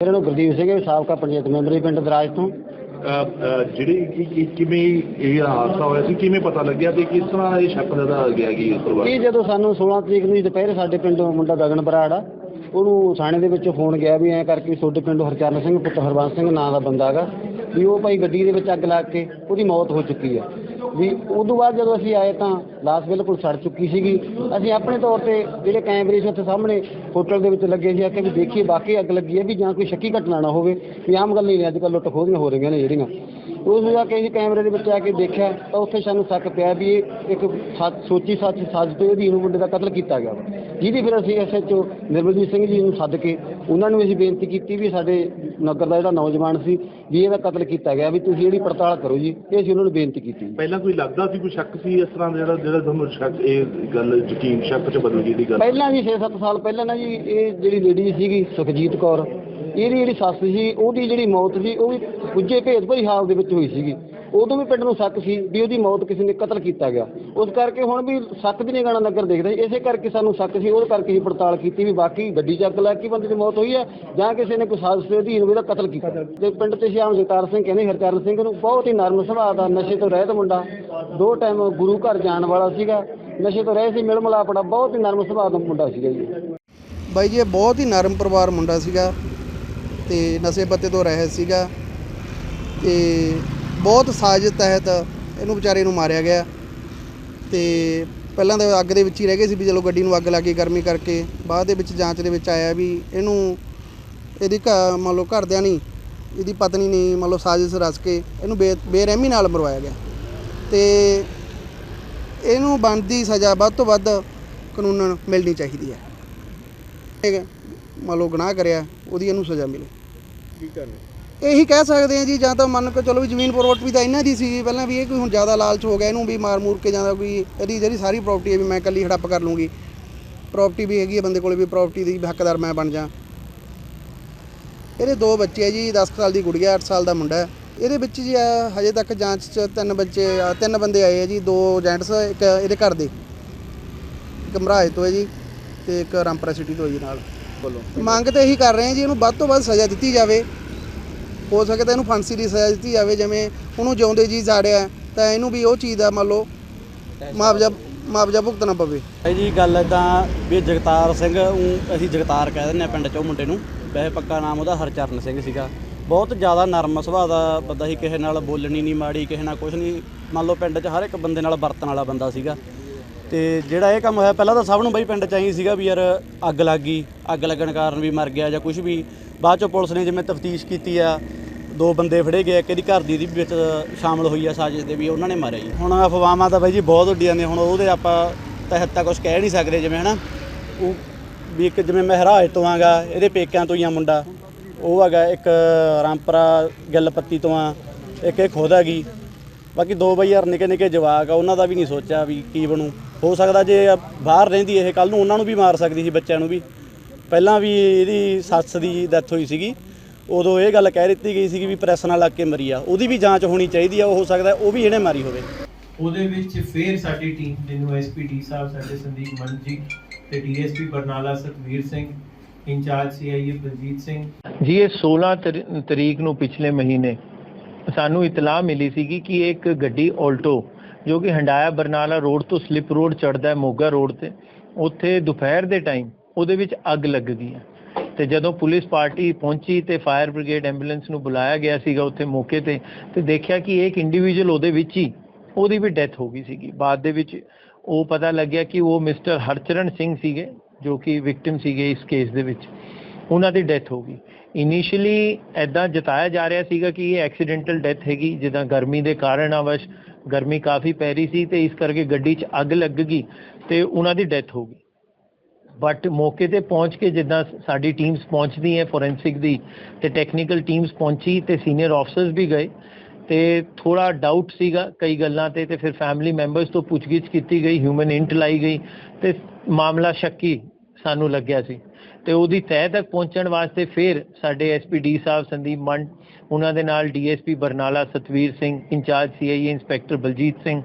ਮੇਰਾ ਨਾਮ ਗੁਰਦੀਪ ਸਿੰਘ ਹੈ ਸਾਬਕਾ ਪੰਚਾਇਤ ਮੈਂਬਰ ਜੀ ਪਿੰਡ ਦਰਾਜ ਤੋਂ। ਜਿਹੜੀ ਕਿ- ਕਿ- ਕਿਵੇਂ ਇਹ ਹਾਦਸਾ ਹੋਇਆ ਸੀ ਕਿਵੇਂ ਪਤਾ ਲੱਗਿਆ ਤੇ ਕਿਸ ਤਰ੍ਹਾਂ ਇਹ ਸ਼ੱਕ ਦਾ ਗਿਆ ਕਿ ਉਸ ਪਰਿਵਾਰ ਇਹ ਜਦੋਂ ਸਾਨੂੰ 16 ਤਰੀਕ ਨੂੰ ਜੀ ਦੁਪਹਿਰੇ ਸਾਡੇ ਪਿੰਡੋਂ ਮੁੰਡਾ ਗਗਨ ਬਰਾੜ ਆ ਉਹਨੂੰ ਥਾਣੇ ਦੇ ਵਿੱਚੋਂ ਫੋਨ ਗਿਆ ਵੀ ਐਂ ਕਰਕੇ ਵੀ ਤੁਹਾਡੇ ਪਿੰਡੋਂ ਹਰਚਰਨ ਸਿੰਘ ਪੁੱਤਰ ਹਰਬੰਸ ਸਿੰਘ ਨਾਂ ਦਾ ਬੰਦਾ ਹੈਗਾ ਵੀ ਉਹ ਭਾਈ ਗੱਡੀ ਦੇ ਵਿੱਚ ਅੱਗ ਲੱਗ ਕੇ ਉਹਦੀ ਮੌਤ ਹੋ ਚੁੱਕੀ ਆ। ਵੀ ਉਦੋਂ ਬਾਅਦ ਜਦੋਂ ਅਸੀਂ ਆਏ ਤਾਂ ਲਾਸ਼ ਬਿਲਕੁਲ ਸੜ ਚੁੱਕੀ ਸੀਗੀ। ਅਸੀਂ ਆਪਣੇ ਤੌਰ ਤੇ ਜਿਹੜੇ ਕੈਮਰੇ ਸੀ ਉੱਥੇ ਸਾਹਮਣੇ ਹੋਟਲ ਦੇ ਵਿੱਚ ਲੱਗੇ ਸੀ। ਆ ਕਿ ਵੀ ਦੇਖੀਏ, ਵਾਕਈ ਅੱਗ ਲੱਗੀ ਹੈ ਵੀ ਜਾਂ ਕੋਈ ਸ਼ੱਕੀ ਘਟਨਾ ਨਾ ਹੋਵੇ। ਵੀ ਆਮ ਗੱਲ ਨਹੀਂ ਨੇ ਅੱਜ ਕੱਲ੍ਹ ਲੁੱਟ ਖੋਹਦੀਆਂ ਹੋ ਰਹੀਆਂ ਨੇ ਜਿਹੜੀਆਂ। ਉਸ ਜਾ ਕੇ ਅਸੀਂ ਕੈਮਰੇ ਦੇ ਵਿੱਚ ਆ ਕੇ ਦੇਖਿਆ ਤਾਂ ਉੱਥੇ ਸਾਨੂੰ ਸ਼ੱਕ ਪਿਆ ਵੀ ਇਹ ਇੱਕ ਸੱਚ ਸੋਚੀ ਸੱਚ ਸੱਜ ਤੇ ਉਹਦੀ ਨੂੰ ਮੁੰਡੇ ਦਾ ਕਤਲ ਕੀਤਾ ਗਿਆ ਜਿਹਦੀ ਫਿਰ ਅਸੀਂ ਐਸਐਚਓ ਨਿਰਮਲਜੀਤ ਸਿੰਘ ਜੀ ਨੂੰ ਸੱਦ ਕੇ ਉਹਨਾਂ ਨੂੰ ਅਸੀਂ ਬੇਨਤੀ ਕੀਤੀ ਵੀ ਸਾਡੇ ਨਗਰ ਦਾ ਜਿਹੜਾ ਨੌਜਵਾਨ ਸੀ ਵੀ ਇਹਦਾ ਕਤਲ ਕੀਤਾ ਗਿਆ ਵੀ ਤੁਸੀਂ ਇਹਦੀ ਪੜਤਾਲ ਕਰੋ ਜੀ। ਇਹ ਅਸੀਂ ਉਹਨਾਂ ਨੂੰ ਬੇਨਤੀ ਕੀਤੀ ਪਹਿਲਾਂ ਕੋਈ ਲੱਗਦਾ ਸੀ ਕੋਈ ਸ਼ੱਕ ਸੀ ਇਸ ਤਰ੍ਹਾਂ ਦਾ ਜਿਹੜਾ ਜਿਹੜਾ ਤੁਹਾਨੂੰ ਸ਼ੱਕ ਇਹ ਗੱਲ ਯਕੀਨ ਸ਼ੱਕ ਚ ਬਦਲ ਗਈ ਦੀ ਗੱਲ? ਪਹਿਲਾਂ ਜੀ 6-7 ਸਾਲ ਪਹਿਲਾਂ ਨਾ ਜੀ ਇਹ ਜਿਹੜੀ ਲੇਡੀ ਸੀਗੀ ਸੁਖਜੀਤ ਕੌਰ ਇਹਦੀ ਜਿਹੜੀ ਸੱਸ ਸੀ, ਉਹਦੀ ਜਿਹੜੀ ਮੌਤ ਸੀ, ਉਹ ਵੀ ਗੁੱਜੇ ਭੇਦ ਭਰੀ ਹਾਲ ਦੇ ਵਿੱਚ ਹੋਈ ਸੀਗੀ। ਉਦੋਂ ਵੀ ਪਿੰਡ ਨੂੰ ਸ਼ੱਕ ਸੀ ਵੀ ਉਹਦੀ ਮੌਤ ਕਿਸੇ ਨੇ ਕਤਲ ਕੀਤਾ ਗਿਆ। ਉਸ ਕਰਕੇ ਹੁਣ ਵੀ ਸ਼ੱਕ ਦੀ ਨਿਗਾਣਾ ਨਗਰ ਦੇਖਦਾ। ਸੀ। ਇਸੇ ਕਰਕੇ ਸਾਨੂੰ ਸ਼ੱਕ ਸੀ, ਉਹਦੇ ਕਰਕੇ ਹੀ ਪੜਤਾਲ ਕੀਤੀ ਵੀ ਬਾਕੀ ਗੱਡੀ ਚੱਕ ਲੱਗ ਕੇ ਬੰਦੇ ਦੀ ਮੌਤ ਹੋਈ ਹੈ, ਜਾਂ ਕਿਸੇ ਨੇ ਕੋਈ ਸਾਜ਼ਿਸ਼ ਦੇ ਅਧੀਨ ਉਹਦਾ ਕਤਲ ਕੀਤਾ। ਤੇ ਪਿੰਡ ਤੇ ਸ਼ਾਮ ਜਗਤਾਰ ਸਿੰਘ ਕਹਿੰਦੇ, ਹਰਚਰਨ ਸਿੰਘ ਨੂੰ ਬਹੁਤ ਹੀ ਨਰਮ ਸੁਭਾਅ ਦਾ ਨਸ਼ੇ ਤੋਂ ਰਹਿਤ ਮੁੰਡਾ। ਦੋ ਟਾਈਮ ਗੁਰੂ ਘਰ ਜਾਣ ਵਾਲਾ ਸੀਗਾ। ਨਸ਼ੇ ਤੋਂ ਰਹਿ ਸੀ, ਮਿਲ ਮਿਲਾਪੜਾ ਬਹੁਤ ਹੀ ਨਰਮ ਸੁਭਾਅ ਦਾ ਮੁੰਡਾ ਸੀਗਾ ਜੀ। ਬਾਈ ਜੀ, ਇਹ ਬਹੁਤ ਹੀ ਨਰਮ ਪਰਿਵਾਰ ਮੁੰਡਾ ਸੀਗਾ। ਤੇ ਨਸ਼ੇ ਪੱਤੇ ਤੋਂ ਰਹਿਤ ਸੀਗਾ ਤੇ ਬਹੁਤ ਸਾਜ਼ਿਸ਼ ਤਹਿਤ ਇਹਨੂੰ ਵਿਚਾਰੇ ਨੂੰ ਮਾਰਿਆ ਗਿਆ ਤੇ ਪਹਿਲਾਂ ਤਾਂ ਅੱਗ ਦੇ ਵਿੱਚ ਹੀ ਰਹਿ ਗਏ ਸੀ ਵੀ ਚਲੋ ਗੱਡੀ ਨੂੰ ਅੱਗ ਲੱਗੀ ਗਰਮੀ ਕਰਕੇ ਬਾਅਦ ਦੇ ਵਿੱਚ ਜਾਂਚ ਦੇ ਵਿੱਚ ਆਇਆ ਵੀ ਇਹਨੂੰ ਇਹਦੀ ਘ- ਮੰਨ ਲਓ ਘਰਦਿਆਂ ਨਹੀਂ ਇਹਦੀ ਪਤਨੀ ਨੇ ਮੰਨ ਲਓ ਸਾਜ਼ਿਸ਼ ਰਚ ਕੇ ਇਹਨੂੰ ਬੇ ਬੇਰਹਿਮੀ ਨਾਲ ਮਰਵਾਇਆ ਗਿਆ ਤੇ ਇਹਨੂੰ ਬਣਦੀ ਸਜ਼ਾ ਵੱਧ ਤੋਂ ਵੱਧ ਕਾਨੂੰਨ ਮਿਲਣੀ ਚਾਹੀਦੀ ਹੈ। ਠੀਕ ਹੈ ਮੰਨ ਲਓ ਗੁਨਾਹ ਕਰਿਆ, ਉਹਦੀ ਇਹਨੂੰ ਸਜ਼ਾ ਮਿਲੇ। ਕੀ ਕਰਨਾ ਇਹੀ ਕਹਿ ਸਕਦੇ ਆ ਜੀ ਜਾਂ ਤਾਂ ਮੰਨ ਕੇ ਚਲੋ ਵੀ ਜ਼ਮੀਨ ਪ੍ਰਾਪਰਟੀ ਤਾਂ ਇਹਨਾਂ ਦੀ ਸੀ ਪਹਿਲਾਂ ਵੀ ਇਹ ਕੋਈ ਹੁਣ ਜ਼ਿਆਦਾ ਲਾਲਚ ਹੋ ਗਿਆ ਇਹਨੂੰ ਵੀ ਮਾਰ ਮੂਰ ਕੇ ਜਾਂਦਾ ਕੋਈ ਇਹਦੀ ਜਿਹੜੀ ਸਾਰੀ ਪ੍ਰਾਪਰਟੀ ਹੈ ਵੀ ਮੈਂ ਇਕੱਲੀ ਹੜੱਪ ਕਰ ਲੂੰਗੀ। ਪ੍ਰਾਪਰਟੀ ਵੀ ਹੈਗੀ ਹੈ ਬੰਦੇ ਕੋਲੇ ਵੀ ਪ੍ਰਾਪਰਟੀ ਦੀ ਵੀ ਹੱਕਦਾਰ ਮੈਂ ਬਣ ਜਾ। ਇਹਦੇ ਦੋ ਬੱਚੇ ਆ ਜੀ 10 ਸਾਲ ਦੀ ਗੁੜੀਆ 8 ਸਾਲ ਦਾ ਮੁੰਡਾ ਹੈ। ਇਹਦੇ ਵਿੱਚ ਜੀ ਆ, ਹਜੇ ਤੱਕ ਜਾਂਚ 'ਚ ਤਿੰਨ ਬੱਚੇ ਆ, ਤਿੰਨ ਬੰਦੇ ਆਏ ਆ ਜੀ ਦੋ ਜੈਂਟਸ ਇੱਕ ਇਹਦੇ ਘਰ ਦੇ। ਇੱਕ ਮਰਾਏ ਤੋਂ ਹੈ ਜੀ ਤੇ ਇੱਕ ਰਾਮਪੁਰਾ ਸਿਟੀ ਤੋਂ ਹੈ ਜੀ ਨਾਲ। ਮੰਗ ਤਾਂ ਇਹੀ ਕਰ ਰਹੇ ਹਾਂ ਜੀ ਇਹਨੂੰ ਵੱਧ ਤੋਂ ਵੱਧ ਸਜ਼ਾ ਦਿੱਤੀ ਜਾਵੇ। ਹੋ ਸਕਦਾ ਇਹਨੂੰ ਫਾਂਸੀ ਦੀ ਸਜ਼ਾ ਦਿੱਤੀ ਜਾਵੇ ਜਿਵੇਂ ਉਹਨੂੰ ਜਿਉਂਦੇ ਜੀ ਜ਼ਾੜਿਆ ਤਾਂ ਇਹਨੂੰ ਵੀ ਉਹ ਚੀਜ਼ ਦਾ ਮੰਨ ਲਓ ਮੁਆਵਜ਼ਾ ਮੁਆਵਜ਼ਾ ਭੁਗਤਣਾ ਪਵੇ। ਇਹ ਜੀ ਗੱਲ ਇਦਾਂ ਵੀ ਜਗਤਾਰ ਸਿੰਘ ਅਸੀਂ ਜਗਤਾਰ ਕਹਿ ਦਿੰਦੇ ਆ ਪਿੰਡ 'ਚ ਮੁੰਡੇ ਨੂੰ। ਵੈਸੇ ਪੱਕਾ ਨਾਮ ਉਹਦਾ ਹਰਚਰਨ ਸਿੰਘ ਸੀਗਾ। ਬਹੁਤ ਜ਼ਿਆਦਾ ਨਰਮ ਸੁਭਾਅ ਦਾ ਬੰਦਾ ਸੀ ਕਿਸੇ ਨਾਲ ਬੋਲਣੀ ਨਹੀਂ ਮਾੜੀ ਕਿਸੇ ਨਾਲ ਕੁਝ ਨਹੀਂ। ਮੰਨ ਲਓ ਪਿੰਡ 'ਚ ਹਰ ਇੱਕ ਬੰਦੇ ਨਾਲ ਵਰਤਣ ਵਾਲਾ ਬੰਦਾ ਸੀਗਾ। ਤੇ ਜਿਹੜਾ ਇਹ ਕੰਮ ਹੋਇਆ ਪਹਿਲਾਂ ਤਾਂ ਸਭ ਨੂੰ ਬਈ ਪਿੰਡ 'ਚ ਆਈ ਸੀਗਾ ਵੀ ਯਾਰ ਅੱਗ ਲੱਗ ਗਈ। ਅੱਗ ਲੱਗਣ ਕਾਰਨ ਵੀ ਮਰ ਗਿਆ ਜਾਂ ਕੁਝ ਵੀ, ਬਾਅਦ 'ਚੋਂ ਪੁਲਿਸ ਨੇ ਜਿਵੇਂ ਤਫਤੀਸ਼ ਕੀਤੀ ਆ, ਦੋ ਬੰਦੇ ਫੜੇ ਗਏ, ਇੱਕ ਇਹਦੀ ਘਰ ਦੀ ਦੀ ਵਿੱਚ ਸ਼ਾਮਲ ਹੋਈ ਆ ਸਾਜ਼ਿਸ਼ ਦੇ ਵੀ ਉਹਨਾਂ ਨੇ ਮਾਰਿਆ ਜੀ। ਹੁਣ ਅਫਵਾਹਾਂ ਤਾਂ ਬਾਈ ਜੀ ਬਹੁਤ ਉੱਡੀਆਂ ਨੇ, ਹੁਣ ਉਹਦੇ ਆਪਾਂ ਤਹਿਤ ਤਾਂ ਕੁਝ ਕਹਿ ਨਹੀਂ ਸਕਦੇ ਜਿਵੇਂ ਹਨਾ। ਉਹ ਵੀ ਇੱਕ ਜਿਵੇਂ ਮਹਿਰਾਜ ਤੋਂ ਆਗਾ, ਇਹਦੇ ਪੇਕਿਆਂ ਤੋਂ ਹੀ ਆ ਮੁੰਡਾ। ਉਹ ਹੈਗਾ ਇੱਕ ਰਾਮਪਰਾ ਗਿੱਲਪੱਤੀ ਤੋਂ ਆ, ਇੱਕ ਇਹ ਖੁਦ ਹੈਗੀ। ਬਾਕੀ ਦੋ ਬਈ ਯਾਰ ਨਿੱਕੇ ਨਿੱਕੇ ਜਵਾਕ ਆ, ਉਹਨਾਂ ਦਾ ਵੀ ਨਹੀਂ ਸੋਚਿਆ ਵੀ ਕੀ ਬਣੂ। ਹੋ ਸਕਦਾ ਜੇ ਬਾਹਰ ਰਹਿੰਦੀ ਇਹ ਕੱਲ ਨੂੰ ਉਹਨਾਂ ਨੂੰ ਵੀ ਮਾਰ ਸਕਦੀ ਸੀ, ਬੱਚਿਆਂ ਨੂੰ ਵੀ। ਪਹਿਲਾਂ ਵੀ ਇਹਦੀ ਸੱਸ ਦੀ ਡੈਥ ਹੋਈ ਸੀਗੀ ਉਦੋਂ ਇਹ ਗੱਲ ਕਹਿ ਦਿੱਤੀ ਗਈ ਸੀਗੀ ਵੀ ਪ੍ਰੈਸ ਨਾਲ ਲੱਗ ਕੇ ਮਰੀ ਆ। ਉਹਦੀ ਵੀ ਜਾਂਚ ਹੋਣੀ ਚਾਹੀਦੀ ਆ ਉਹ ਹੋ ਸਕਦਾ ਉਹ ਵੀ ਇਹਨੇ ਮਾਰੀ ਹੋਵੇ। ਉਹਦੇ ਵਿੱਚ ਫੇਰ ਸਾਡੀ ਟੀਮ ਜਿਹਨੂੰ ਐਸਪੀਡੀ ਸਾਹਿਬ ਸਾਡੇ ਸੰਦੀਪ ਮਨ ਜੀ ਤੇ DSP Barnala Satvir Singh incharge CIA Baljit Singh. ਜੀ ਇਹ 16 ਤਰੀ- ਤਰੀਕ ਨੂੰ ਪਿਛਲੇ ਮਹੀਨੇ ਸਾਨੂੰ ਇਤਲਾਹ ਮਿਲੀ ਸੀਗੀ ਕਿ ਇੱਕ ਗੱਡੀ ਆਲਟੋ ਜੋ ਕਿ ਹੰਡਾਇਆ ਬਰਨਾਲਾ ਰੋਡ ਤੋਂ ਸਲਿਪ ਰੋਡ ਚੜਦਾ ਹੈ ਮੋਗਾ ਰੋਡ ਤੇ ਉੱਥੇ ਦੁਪਹਿਰ ਦੇ ਟਾਈਮ ਉਹਦੇ ਵਿੱਚ ਅੱਗ ਲੱਗ ਗਈ ਹੈ। ਤੇ ਜਦੋਂ ਪੁਲਿਸ ਪਾਰਟੀ ਪਹੁੰਚੀ ਤੇ ਫਾਇਰ ਬ੍ਰਿਗੇਡ ਐਂਬੂਲੈਂਸ ਨੂੰ ਬੁਲਾਇਆ ਗਿਆ ਸੀਗਾ ਉੱਥੇ ਮੌਕੇ ਤੇ ਤੇ ਦੇਖਿਆ ਕਿ ਇੱਕ ਇੰਡੀਵਿਜੂਅਲ ਉਹਦੇ ਵਿੱਚ ਹੀ ਉਹਦੀ ਵੀ ਡੈਥ ਹੋ ਗਈ ਸੀਗੀ। ਬਾਅਦ ਦੇ ਵਿੱਚ ਉਹ ਪਤਾ ਲੱਗਿਆ ਕਿ ਉਹ ਮਿਸਟਰ ਹਰਚਰਨ ਸਿੰਘ ਸੀਗੇ, ਜੋ ਕਿ ਵਿਕਟਿਮ ਸੀਗੇ ਇਸ ਕੇਸ ਦੇ ਵਿੱਚ। ਉਹਨਾਂ ਦੀ ਡੈਥ ਹੋ ਗਈ। ਇਨੀਸ਼ੀਅਲੀ ਐਦਾਂ ਜਤਾਇਆ ਜਾ ਰਿਹਾ ਸੀਗਾ ਕਿ ਇਹ ਐਕਸੀਡੈਂਟਲ ਡੈਥ ਹੈਗੀ, ਜਿੱਦਾਂ ਗਰਮੀ ਦੇ ਕਾਰਨ ਅਵਸ਼ ਗਰਮੀ ਕਾਫੀ ਪੈ ਰਹੀ ਸੀ ਤੇ ਇਸ ਕਰਕੇ ਗੱਡੀ 'ਚ ਅੱਗ ਲੱਗ ਗਈ ਤੇ ਉਹਨਾਂ ਦੀ ਡੈਥ ਹੋ ਗਈ। ਬਟ ਮੌਕੇ ਤੇ ਪਹੁੰਚ ਕੇ ਜਿੱਦਾਂ ਸਾਡੀ ਟੀਮਸ ਪਹੁੰਚਦੀ ਹੈ ਫੋਰੈਂਸਿਕ ਦੀ, ਤੇ ਟੈਕਨੀਕਲ ਟੀਮਸ ਪਹੁੰਚੀ, ਤੇ ਸੀਨੀਅਰ ਆਫਸਰਸ ਵੀ ਗਏ, ਤੇ ਥੋੜਾ ਡਾਊਟ ਸੀਗਾ ਕਈ ਗੱਲਾਂ ਤੇ ਤੇ ਫਿਰ ਫੈਮਿਲੀ ਮੈਂਬਰਸ ਤੋਂ ਪੁੱਛਗਿੱਛ ਕੀਤੀ ਗਈ ਹਿਊਮਨ ਇੰਟ ਲਾਈ ਗਈ, ਤੇ ਮਾਮਲਾ ਸ਼ੱਕੀ ਸਾਨੂੰ ਲੱਗਿਆ ਸੀ। ਤੇ ਉਹਦੀ ਤਹਿ ਤੱਕ ਪਹੁੰਚਣ ਵਾਸਤੇ ਫਿਰ ਸਾਡੇ ਐਸਪੀਡੀ ਸਾਹਿਬ ਸੰਦੀਪ ਮੰਡ, ਉਹਨਾਂ ਦੇ ਨਾਲ DSP Barnala Satvir Singh, incharge CIA inspector Baljit Singh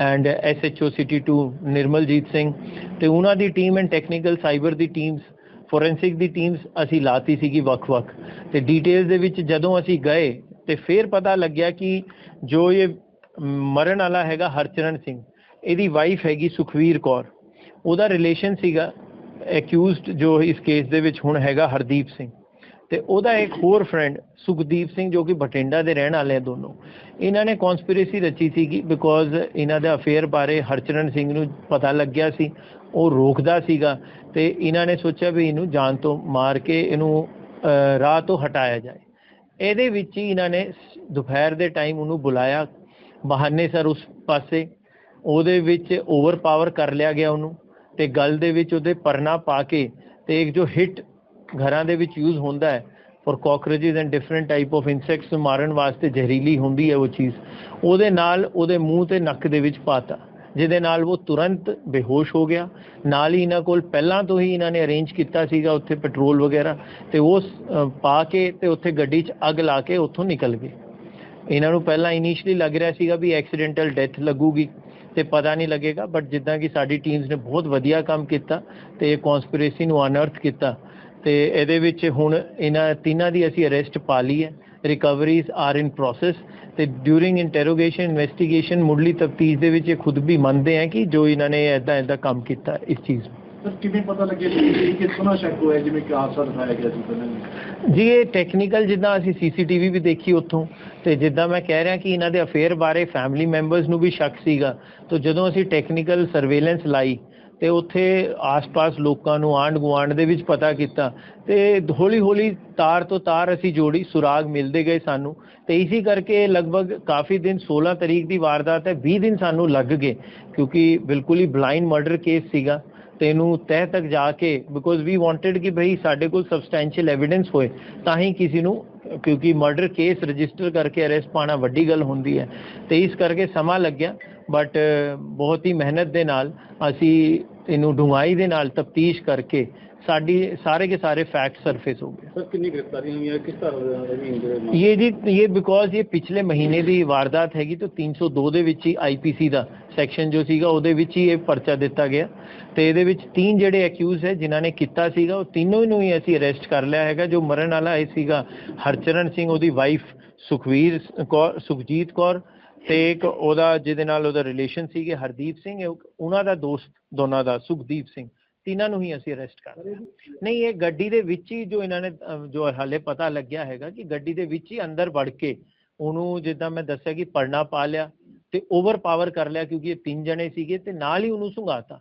and SHO city 2 Nirmaljit Singh ਤੇ ਉਹਨਾਂ ਦੀ ਟੀਮ ਐਂਡ ਟੈਕਨੀਕਲ ਸਾਈਬਰ ਦੀ ਟੀਮਸ ਫੋਰੈਂਸਿਕ ਦੀ ਟੀਮਸ ਅਸੀਂ ਲਾਤੀ ਸੀਗੀ ਵੱਖ-ਵੱਖ ਤੇ ਡਿਟੇਲਸ ਦੇ ਵਿੱਚ ਜਦੋਂ ਅਸੀਂ ਗਏ ਤੇ ਫਿਰ ਪਤਾ ਲੱਗਿਆ ਕਿ ਜੋ ਇਹ ਮਰਨ ਵਾਲਾ ਹੈਗਾ ਹਰਚਰਨ ਸਿੰਘ, ਇਹਦੀ ਵਾਈਫ ਹੈਗੀ ਸੁਖਵੀਰ ਕੌਰ, ਉਹਦਾ ਰਿਲੇਸ਼ਨ ਸੀਗਾ ਐਕਿਊਜ਼ਡ ਜੋ ਇਸ ਕੇਸ ਦੇ ਵਿੱਚ ਹੁਣ ਹੈਗਾ ਹਰਦੀਪ ਸਿੰਘ। ਤੇ ਉਹਦਾ ਇੱਕ ਹੋਰ ਫਰੈਂਡ ਸੁਖਦੀਪ ਸਿੰਘ ਜੋ ਕਿ ਬਠਿੰਡਾ ਦੇ ਰਹਿਣ ਵਾਲੇ ਆ ਦੋਨੋਂ, ਇਹਨਾਂ ਨੇ ਕਨਸਪੀਰੇਸੀ ਰਚੀ ਸੀਗੀ ਬਿਕੋਜ਼ ਇਹਨਾਂ ਦੇ ਅਫੇਅਰ ਬਾਰੇ ਹਰਚਰਨ ਸਿੰਘ ਨੂੰ ਪਤਾ ਲੱਗਿਆ ਸੀ, ਉਹ ਰੋਕਦਾ ਸੀਗਾ ਤੇ ਇਹਨਾਂ ਨੇ ਸੋਚਿਆ ਵੀ ਇਹਨੂੰ ਜਾਨ ਤੋਂ ਮਾਰ ਕੇ ਇਹਨੂੰ ਰਾਹ ਤੋਂ ਹਟਾਇਆ ਜਾਏ। ਇਹਦੇ ਵਿੱਚ ਹੀ ਇਹਨਾਂ ਨੇ ਦੁਪਹਿਰ ਦੇ ਟਾਈਮ ਉਹਨੂੰ ਬੁਲਾਇਆ। ਬਹਾਨੇ ਸਰ ਉਸ ਪਾਸੇ, ਉਹਦੇ ਵਿੱਚ ਓਵਰ ਪਾਵਰ ਕਰ ਲਿਆ ਗਿਆ ਉਹਨੂੰ। ਤੇ ਗਲ ਦੇ ਵਿੱਚ ਉਹਦੇ ਪਰਨਾ ਪਾ ਕੇ ਤੇ ਇੱਕ ਜੋ ਹਿੱਟ ਘਰਾਂ ਦੇ ਵਿੱਚ ਯੂਜ਼ ਹੁੰਦਾ ਹੈ for cockroaches and different type of insects ਨੂੰ ਮਾਰਨ ਵਾਸਤੇ ਜ਼ਹਿਰੀਲੀ ਹੁੰਦੀ ਹੈ ਉਹ ਚੀਜ਼, ਉਹਦੇ ਨਾਲ ਉਹਦੇ ਮੂੰਹ ਤੇ ਨੱਕ ਦੇ ਵਿੱਚ ਪਾਤਾ, ਜਿਹਦੇ ਨਾਲ ਉਹ ਤੁਰੰਤ ਬੇਹੋਸ਼ ਹੋ ਗਿਆ, ਨਾਲ ਹੀ ਇਹਨਾਂ ਕੋਲ ਪਹਿਲਾਂ ਤੋਂ ਹੀ ਇਹਨਾਂ ਨੇ ਅਰੇਂਜ ਕੀਤਾ ਸੀਗਾ ਉੱਥੇ ਪੈਟਰੋਲ ਵਗੈਰਾ, ਤੇ ਉਹ ਪਾ ਕੇ ਤੇ ਉੱਥੇ ਗੱਡੀ 'ਚ ਅੱਗ ਲਾ ਕੇ ਉੱਥੋਂ ਨਿਕਲ ਗਏ। ਇਹਨਾਂ ਨੂੰ ਪਹਿਲਾਂ ਇਨੀਸ਼ੀਅਲੀ ਲੱਗ ਰਿਹਾ ਸੀਗਾ ਵੀ ਐਕਸੀਡੈਂਟਲ ਡੈਥ ਲੱਗੂਗੀ ਤੇ ਪਤਾ ਨਹੀਂ ਲੱਗੇਗਾ ਬਟ ਜਿੱਦਾਂ ਕਿ ਸਾਡੀ ਟੀਮਸ ਨੇ ਬਹੁਤ ਵਧੀਆ ਕੰਮ ਕੀਤਾ ਤੇ ਇਹ ਕਨਸਪੀਰੇਸੀ ਨੂੰ ਅਨਰਥ ਕੀਤਾ ਤੇ ਇਹਦੇ ਵਿੱਚ ਹੁਣ ਇਹਨਾਂ ਤਿੰਨਾਂ ਦੀ ਅਸੀਂ ਅਰੈਸਟ ਪਾ ਲਈ ਹੈ। ਰਿਕਵਰੀਜ਼ ਆਰ ਇਨ ਪ੍ਰੋਸੈਸ ਤੇ ਡਿਊਰਿੰਗ ਇੰਟਰੋਗੇਸ਼ਨ ਇਨਵੈਸਟੀਗੇਸ਼ਨ ਮੁੱਢਲੀ ਤਫਤੀਸ਼ ਦੇ ਵਿੱਚ ਇਹ ਖੁਦ ਵੀ ਮੰਨਦੇ ਆ ਕਿ ਜੋ ਇਹਨਾਂ ਨੇ ਐਦਾਂ ਐਦਾਂ ਕੰਮ ਕੀਤਾ ਇਸ ਚੀਜ਼ ਨੂੰ। ਕਿਵੇਂ ਪਤਾ ਲੱਗਿਆ ਕਿ ਕਿਸ ਤਰ੍ਹਾਂ ਸ਼ੱਕ ਹੋਇਆ, ਜਿਵੇਂ ਕਿ ਹਾਦਸਾ ਦਿਖਾਇਆ ਗਿਆ ਸੀ ਪਹਿਲਾਂ ਜੀ, ਇਹ ਟੈਕਨੀਕਲ ਜਿੱਦਾਂ ਅਸੀਂ ਸੀਸੀਟੀਵੀ ਵੀ ਦੇਖੀ ਉੱਥੋਂ, ਤੇ ਜਿੱਦਾਂ ਮੈਂ ਕਹਿ ਰਿਹਾ ਕਿ ਇਹਨਾਂ ਦੇ ਅਫੇਅਰ ਬਾਰੇ ਫੈਮਿਲੀ ਮੈਂਬਰਸ ਨੂੰ ਵੀ ਸ਼ੱਕ ਸੀਗਾ, ਤਾਂ ਜਦੋਂ ਅਸੀਂ ਟੈਕਨੀਕਲ ਸਰਵੇਲੈਂਸ ਲਾਈ, ਤੇ ਉੱਥੇ ਆਸ-ਪਾਸ ਲੋਕਾਂ ਨੂੰ ਆਂਢ ਗੁਆਂਢ ਦੇ ਵਿੱਚ ਪਤਾ ਕੀਤਾ, ਤੇ ਹੌਲੀ ਹੌਲੀ ਤਾਰ ਤੋਂ ਤਾਰ ਅਸੀਂ ਜੋੜੀ, ਸੁਰਾਗ ਮਿਲਦੇ ਗਏ ਸਾਨੂੰ, ਤੇ ਇਸੇ ਕਰਕੇ ਲਗਭਗ ਕਾਫੀ ਦਿਨ 16 ਤਰੀਕ ਦੀ ਵਾਰਦਾਤ ਹੈ 20 ਦਿਨ ਸਾਨੂੰ ਲੱਗ ਗਏ, ਕਿਉਂਕਿ ਬਿਲਕੁਲ ਹੀ ਬਲਾਈਂਡ ਮਰਡਰ ਕੇਸ ਸੀਗਾ ਤੇ ਇਹਨੂੰ ਤਹਿ ਤੱਕ ਜਾ ਕੇ ਬਿਕੋਜ਼ ਵੀ ਵਾਂਟਡ ਕਿ ਭਈ ਸਾਡੇ ਕੋਲ ਸਬਸਟੈਂਸ਼ੀਅਲ ਐਵੀਡੈਂਸ ਹੋਏ, ਤਾਂ ਹੀ ਕਿਸੇ ਨੂੰ, ਕਿਉਂਕਿ ਮਰਡਰ ਕੇਸ ਰਜਿਸਟਰ ਕਰਕੇ ਅਰੈਸਟ ਪਾਣਾ ਵੱਡੀ ਗੱਲ ਹੁੰਦੀ ਹੈ। ਤੇ ਇਸ ਕਰਕੇ ਸਮਾਂ ਲੱਗਿਆ ਬਟ ਬਹੁਤ ਹੀ ਮਿਹਨਤ ਦੇ ਨਾਲ ਅਸੀਂ ਇਹਨੂੰ ਡੂੰਘਾਈ ਦੇ ਨਾਲ ਤਫਤੀਸ਼ ਕਰਕੇ ਸਾਡੀ ਸਾਰੇ ਕੇ ਸਾਰੇ ਫੈਕਟ ਸਰਫੇਸ ਹੋ ਗਏ ਸਰ ਕਿੰਨੀ ਗ੍ਰਿਫਤਾਰੀਆਂ ਹੋਈਆਂ ਕਿਸ ਤਰ੍ਹਾਂ ਦੇ ਵੀ ਜਿਹੜੇ ये जी ये ਬਿਕੋਜ਼ ਇਹ ਪਿਛਲੇ ਮਹੀਨੇ ਦੀ ਵਾਰਦਾਤ ਹੈਗੀ ਤਾਂ 302 ਦੇ ਵਿੱਚ ਹੀ ਆਈਪੀਸੀ ਦਾ ਸੈਕਸ਼ਨ ਜੋ ਸੀਗਾ ਉਹਦੇ ਵਿੱਚ ਹੀ ਇਹ ਪਰਚਾ ਦਿੱਤਾ ਗਿਆ ਤੇ ਇਹਦੇ ਵਿੱਚ ਤਿੰਨ ਜਿਹੜੇ ਅਕਿਊਜ਼ ਹੈ ਜਿਨ੍ਹਾਂ ਨੇ ਕੀਤਾ ਸੀਗਾ ਉਹ ਤਿੰਨੋਂ ਨੂੰ ਹੀ ਅਸੀਂ ਅਰੈਸਟ ਕਰ ਲਿਆ ਹੈਗਾ ਜੋ ਮਰਨ ਵਾਲਾ ਇਹ ਸੀਗਾ ਹਰਚਰਨ ਸਿੰਘ ਉਹਦੀ ਵਾਈਫ ਸੁਖਵੀਰ ਕੌਰ ਸੁਖਜੀਤ ਕੌਰ ਤੇ ਇੱਕ ਉਹਦਾ ਜਿਹਦੇ ਨਾਲ ਉਹਦਾ ਰਿਲੇਸ਼ਨ ਸੀਗੇ ਹਰਦੀਪ ਸਿੰਘ ਇਹ ਉਹਨਾਂ ਦਾ ਦੋਸਤ ਦੋਨਾਂ ਦਾ ਸੁਖਦੀਪ ਸਿੰਘ ਤਿੰਨਾਂ ਨੂੰ ਹੀ ਅਸੀਂ ਅਰੈਸਟ ਕਰ ਨਹੀਂ, ਇਹ ਗੱਡੀ ਦੇ ਵਿੱਚ ਹੀ ਜੋ ਇਹਨਾਂ ਨੇ ਜੋ ਹਾਲੇ ਪਤਾ ਲੱਗਿਆ ਹੈਗਾ ਕਿ ਗੱਡੀ ਦੇ ਵਿੱਚ ਹੀ ਅੰਦਰ ਵੜ ਕੇ ਉਹਨੂੰ ਜਿੱਦਾਂ ਮੈਂ ਦੱਸਿਆ ਕਿ ਪਰਨਾ ਪਾ ਲਿਆ ਤੇ ਓਵਰ ਪਾਵਰ ਕਰ ਲਿਆ ਕਿਉਂਕਿ ਇਹ ਤਿੰਨ ਜਣੇ ਸੀਗੇ ਤੇ ਨਾਲ ਹੀ ਉਹਨੂੰ ਸੁੰਘਾਤਾ,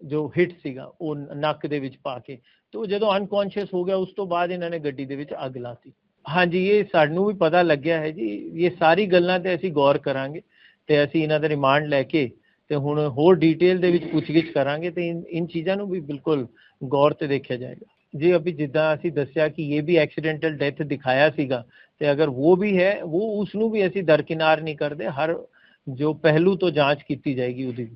ਜੋ ਹਿੱਟ ਸੀਗਾ, ਉਹ ਨੱਕ ਦੇ ਵਿੱਚ ਪਾ ਕੇ। ਤੇ ਉਹ ਜਦੋਂ ਅਨਕੌਂਸ਼ੀਅਸ ਹੋ ਗਿਆ, ਉਸ ਤੋਂ ਬਾਅਦ ਇਹਨਾਂ ਨੇ ਗੱਡੀ ਦੇ ਵਿੱਚ ਅੱਗ ਲਾਤੀ। ਹਾਂਜੀ, ਇਹ ਸਾਨੂੰ ਵੀ ਪਤਾ ਲੱਗਿਆ ਹੈ ਜੀ, ਇਹ ਸਾਰੀ ਗੱਲਾਂ ਤੇ ਅਸੀਂ ਗੌਰ ਕਰਾਂਗੇ ਤੇ ਅਸੀਂ ਇਹਨਾਂ ਦਾ ਰਿਮਾਂਡ ਲੈ ਕੇ ਤੇ ਹੁਣ ਹੋਰ ਡਿਟੇਲ ਦੇ ਵਿੱਚ ਪੁੱਛਗਿੱਛ ਕਰਾਂਗੇ ਤੇ ਇਨ ਚੀਜ਼ਾਂ ਨੂੰ ਵੀ ਬਿਲਕੁਲ ਗੌਰ ਤੇ ਦੇਖਿਆ ਜਾਏਗਾ। ਜੇ ਅਭੀ ਜਿੱਦਾਂ ਅਸੀਂ ਦੱਸਿਆ ਕਿ ਇਹ ਵੀ ਐਕਸੀਡੈਂਟਲ ਡੈਥ ਦਿਖਾਇਆ ਸੀਗਾ, ਤੇ ਅਗਰ ਉਹ ਵੀ ਹੈ, ਉਹ ਉਸ ਨੂੰ ਵੀ ਅਸੀਂ ਦਰਕਿਨਾਰ ਨਹੀਂ ਕਰਦੇ, ਹਰ ਜੋ ਪਹਿਲੂ ਤੋਂ ਜਾਂਚ ਕੀਤੀ ਜਾਏਗੀ ਉਹਦੀ